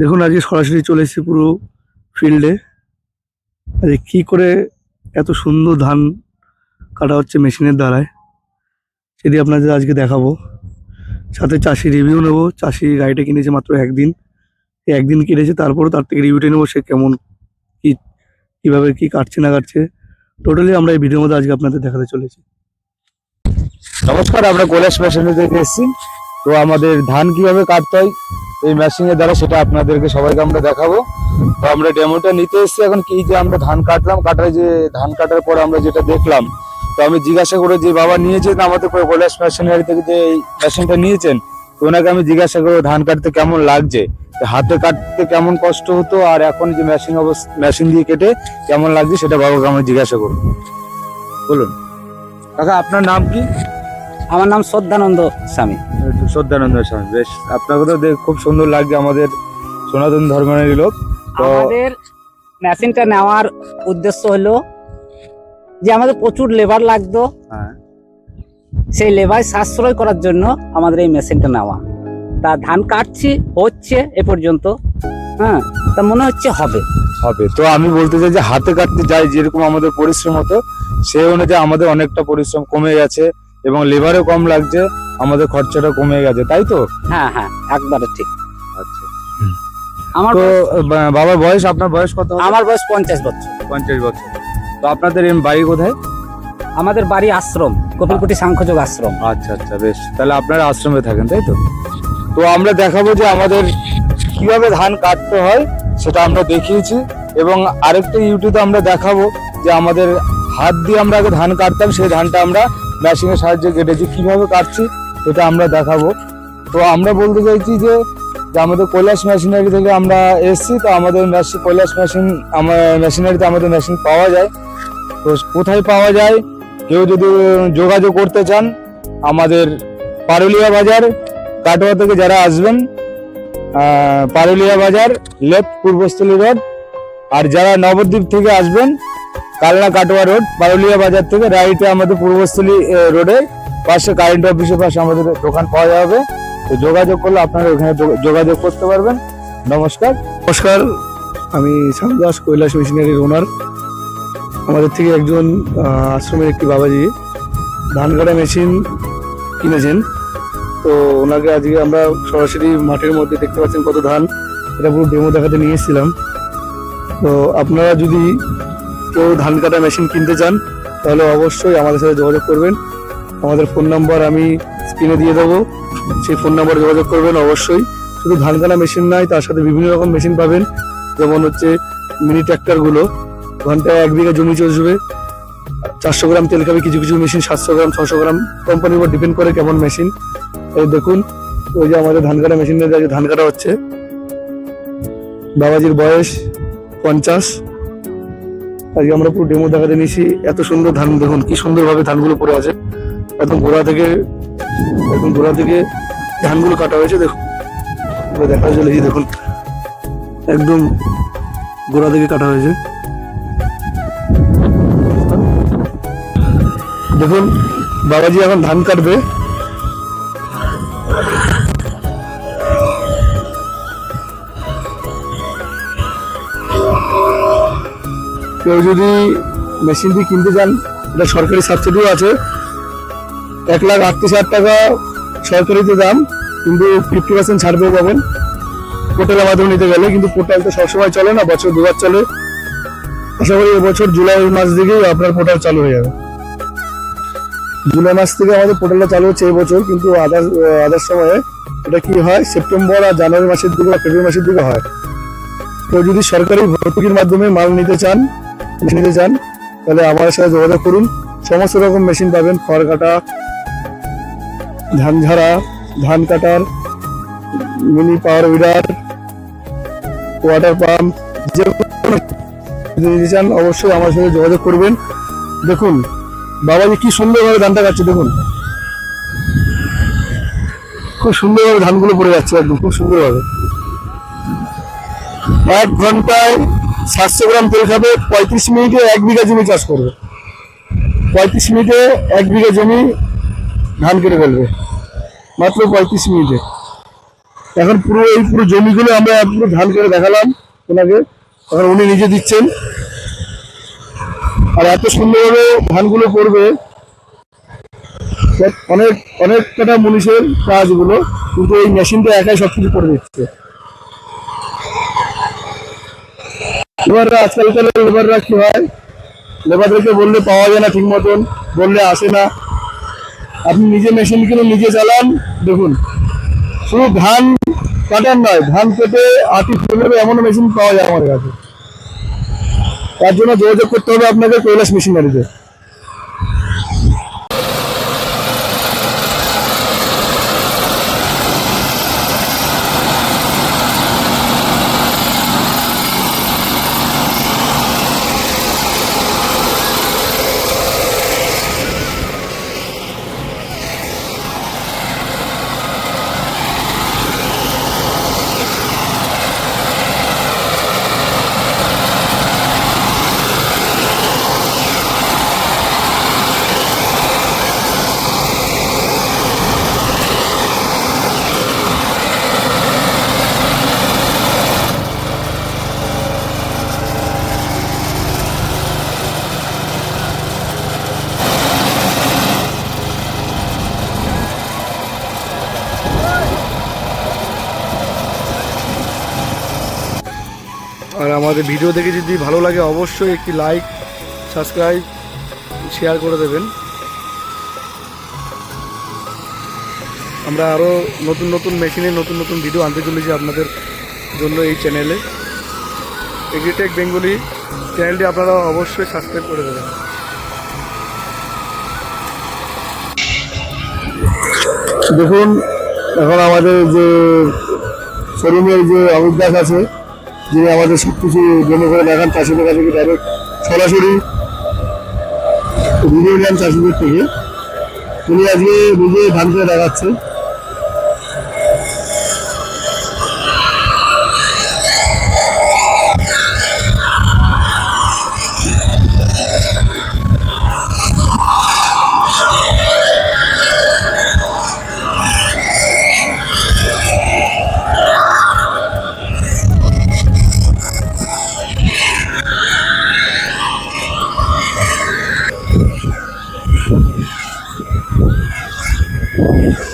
দেখুন আজকে সরাসরি চলে এসেছি পুরো ফিল্ডে। আজকে কী করে এত সুন্দর ধান কাটা হচ্ছে মেশিনের দ্বারায়। সেটি আপনাদের আজকে দেখাবো। সাথে চাষি রিভিউ নেব। চাষি গাড়িটা কিনেছে মাত্র একদিন। একদিন কিনেছে, তারপরও তার থেকে রিভিউটা নেব সে কেমন কী, কীভাবে কী কাটছে না কাটছে। টোটালি আমরা এই ভিডিওর মধ্যে আজকে আপনাদের দেখাতে চলেছি। নমস্কার, আমরা কৈলাস মেশিনে থেকে এসেছি। তো আমাদের ধান কীভাবে কাটতে হয় এই মেশিনের দ্বারা সেটা আপনাদেরকে সবাইকে আমরা দেখাবো। তো আমরা ডেমোটা নিতে এসেছি। এখন কি যে আমরা ধান কাটলাম, কাটার যে ধান কাটার পর আমরা যেটা দেখলাম, তো আমি জিজ্ঞাসা করে যে বাবা নিয়েছেন আমাদের কৈলাস মেশিনারি থেকে যে এই মেশিনটা নিয়েছেন, তো ওনাকে আমি জিজ্ঞাসা করব ধান কাটতে কেমন লাগছে? হাতে কাটতে কেমন কষ্ট হতো আর এখন যে মেশিন অবস্থা মেশিন দিয়ে কেটে কেমন লাগছে সেটা বাবাকে আমি জিজ্ঞাসা করব। বলুন। কাকা, আপনার নাম কি? আমার নাম শ্রদ্ধানন্দ স্বামী। শ্রদ্ধানন্দ স্বামী বেশ। আপনাকে তো দেখ খুব সুন্দর লাগছে আমাদের সনাতন ধর্মের লোক। আমাদের মেশিনটা নেওয়ার উদ্দেশ্য হলো যে আমাদের প্রচুর লেবার লাগতো। হ্যাঁ। সেই লেবার সাশ্রয় করার জন্য আমাদের এই মেশিনটা নেওয়া। তা ধান কাটছি হচ্ছে এ পর্যন্ত। হ্যাঁ তা মনে হচ্ছে হবে। হবে। তো আমি বলতে চাই যে হাতে কাটতে যাই যেরকম আমাদের পরিশ্রম হতো সেই অনুযায়ী আমাদের অনেকটা পরিশ্রম কমে গেছে। এবং লেবারও কম লাগছে আমাদের খরচাটা কমে গেছে তাই তো? হ্যাঁ হ্যাঁ একবারে ঠিক। আচ্ছা। আমার তো বাবার বয়স আপনার বয়স কত আমার বয়স পঞ্চাশ বছর। পঞ্চাশ বছর। তো আপনাদের বাড়ি কোথায়? আমাদের বাড়ি আশ্রম কপিলকুটি সাংখ্যযোগ আশ্রম। আচ্ছা আচ্ছা বেশ। তাহলে আপনারা আশ্রমে থাকেন তাই তো? তো আমরা দেখাবো যে আমাদের কীভাবে ধান কাটতে হয় সেটা আমরা দেখিয়েছি। এবং আরেকটা ইউটিউবে আমরা দেখাবো যে আমাদের হাত দিয়ে আমরা আগে ধান কাটতাম সেই ধানটা আমরা মেশিনের সাহায্যে কেটেছি, কীভাবে কাটছি এটা আমরা দেখাবো। তো আমরা বলতে চাইছি যে আমাদের কৈলাস মেশিনারি থেকে আমরা এসেছি, তো আমাদের মেশিন কৈলাস মেশিন আমার মেশিনারিতে আমাদের মেশিন পাওয়া যায়। তো কোথায় পাওয়া যায়? কেউ যদি যোগাযোগ করতে চান, আমাদের পারুলিয়া বাজার, কাটোয়া থেকে যারা আসবেন পারুলিয়া বাজার লেফট পূর্বস্থলী রোড, আর যারা নবদ্বীপ থেকে আসবেন কালনা কাটোয়া রোড পারুলিয়া বাজার থেকে রাইটে আমাদের পূর্বস্থলী রোডে, পাশে কারেন্ট অফিসের পাশে আমাদের দোকান পাওয়া যাবে। তো যোগাযোগ করলে আপনারা ওখানে যোগাযোগ করতে পারবেন। নমস্কার। নমস্কার, আমি শ্যামদাস কৈলাস মেশিনারির ওনার আমাদের থেকে একজন আশ্রমের একটি বাবাজি ধান কাটা মেশিন কিনেছেন। তো ওনাকে আজকে আমরা সরাসরি মাঠের মধ্যে দেখতে পাচ্ছেন কত ধান। এটা পুরো ডেমো দেখাতে নিয়ে এসেছিলাম। তো আপনারা যদি কেউ ধান কাটা মেশিন কিনতে চান, তাহলে অবশ্যই আমাদের সাথে যোগাযোগ করবেন। আমাদের ফোন নাম্বার আমি স্ক্রিনে দিয়ে দেবো। সেই ফোন নাম্বারে যোগাযোগ করবেন অবশ্যই। শুধু ধান কাটা মেশিন নয়, তার সাথে বিভিন্ন রকম মেশিন পাবেন। যেমন হচ্ছে মিনি ট্র্যাক্টরগুলো। ঘন্টায় এক বিঘা জমি চষবে। চারশো গ্রাম তেল খাবে, কিছু কিছু মেশিন সাতশো গ্রাম ছশো গ্রাম। কোম্পানির উপর ডিপেন্ড করে কেমন মেশিন। এই দেখুন, ওই যে আমাদের ধান কাটা মেশিন ধান কাটা হচ্ছে। বাবাজির বয়স পঞ্চাশ। আজকে আমরা পুরো ডেমো দেখাতে নিয়েছি। এত সুন্দর ধান, দেখুন কি সুন্দরভাবে ধানগুলো পড়ে আছে। একদম গোড়া থেকে, একদম গোড়া থেকে ধানগুলো কাটা হয়েছে, দেখুন। দেখা চলেছি দেখুন, একদম গোড়া থেকে কাটা হয়েছে। দেখুন, বাবাজি এখন ধান কাটবে। কেউ যদি মেশিন দিয়ে কিনতে চান, এটা সরকারি সাবসিডিও আছে। এক লাখ আটত্রিশ হাজার টাকা সরকারিতে দাম, কিন্তু ফিফটি পার্সেন্ট ছাড় পেয়ে পাবেন। পোর্টালের মাধ্যমে নিতে গেলে, কিন্তু পোর্টাল তো সবসময় চলে না, বছর দুবার চলে। আশা করি এবছর জুলাই মাস থেকেই আপনার পোর্টাল চালু হয়ে যাবে। জুলাই মাস থেকে আমাদের পোর্টালটা চালু হচ্ছে এই বছর কিন্তু আদার্স আদার্স সময়ে এটা কি হয়, সেপ্টেম্বর আর জানুয়ারি মাসের দিকে বা ফেব্রুয়ারি মাসের দিকে হয়। তো যদি সরকারি ভর্তুকির মাধ্যমে মাল নিতে চান নিতে চান তাহলে আমার সাথে যোগাযোগ করুন। সমস্ত রকম মেশিন পাবেন, খড় কাটা, ধান ঝাড়া, ধান কাটার mini power weeder water pump যে নিতে চান, অবশ্যই আমার সাথে যোগাযোগ করবেন। দেখুন বাবাজি কি সুন্দরভাবে ধানটা কাটছে, দেখুন। খুব সুন্দরভাবে ধানগুলো পড়ে যাচ্ছে, একদম খুব সুন্দরভাবে। এক ঘন্টায় সাতশো গ্রাম তেল খাবে, পঁয়ত্রিশ মিনিটে এক বিঘা জমি চাষ করবে। পঁয়ত্রিশ মিনিটে এক বিঘা জমি ধান কেটে ফেলবে। মাত্র পঁয়ত্রিশ মিনিটে। এখন পুরো এই পুরো জমিগুলো আমরা পুরো ধান কেটে দেখালাম ওনাকে। এখন উনি নিজে দিচ্ছেন। আর এত সুন্দরভাবে ধানগুলো করবে। অনেক অনেক কটা মনীষের কাজগুলো, কিন্তু এই মেশিনটা একাই সব কিছু করে দিচ্ছে। লেবাররা আজকালকার লেবাররা কি হয়? লেবারদেরকে বললে পাওয়া যায় না ঠিক মতন, বললে আসে না। আপনি নিজে মেশিন কিনে নিজে চালান, দেখুন। শুধু ধান কাটার নয়, ধান কেটে আটি ফেলে এমন মেশিন পাওয়া যায় আমার কাছে। তার জন্য যোগাযোগ করতে হবে আপনাকে কৈলাস মেশিনারিতে আমাদের ভিডিও দেখে যদি ভালো লাগে, অবশ্যই একটি লাইক সাবস্ক্রাইব শেয়ার করে দেবেন। আমরা আরও নতুন নতুন মেশিনে নতুন নতুন ভিডিও আনতে চলেছি আপনাদের জন্য এই চ্যানেলে এগ্রিটেক বেঙ্গলি চ্যানেলটি আপনারা অবশ্যই সাবস্ক্রাইব করে দেবেন। দেখুন, এখন আমাদের যে শোরুমের যে দাস আছে যিনি আমাদের সব কিছু জমা দেখান চাষিদের কাছে সরাসরি ভিডিও নেন চাষিদের থেকে। উনি আজকে নিজে ধান করে দেখাচ্ছে Yeah.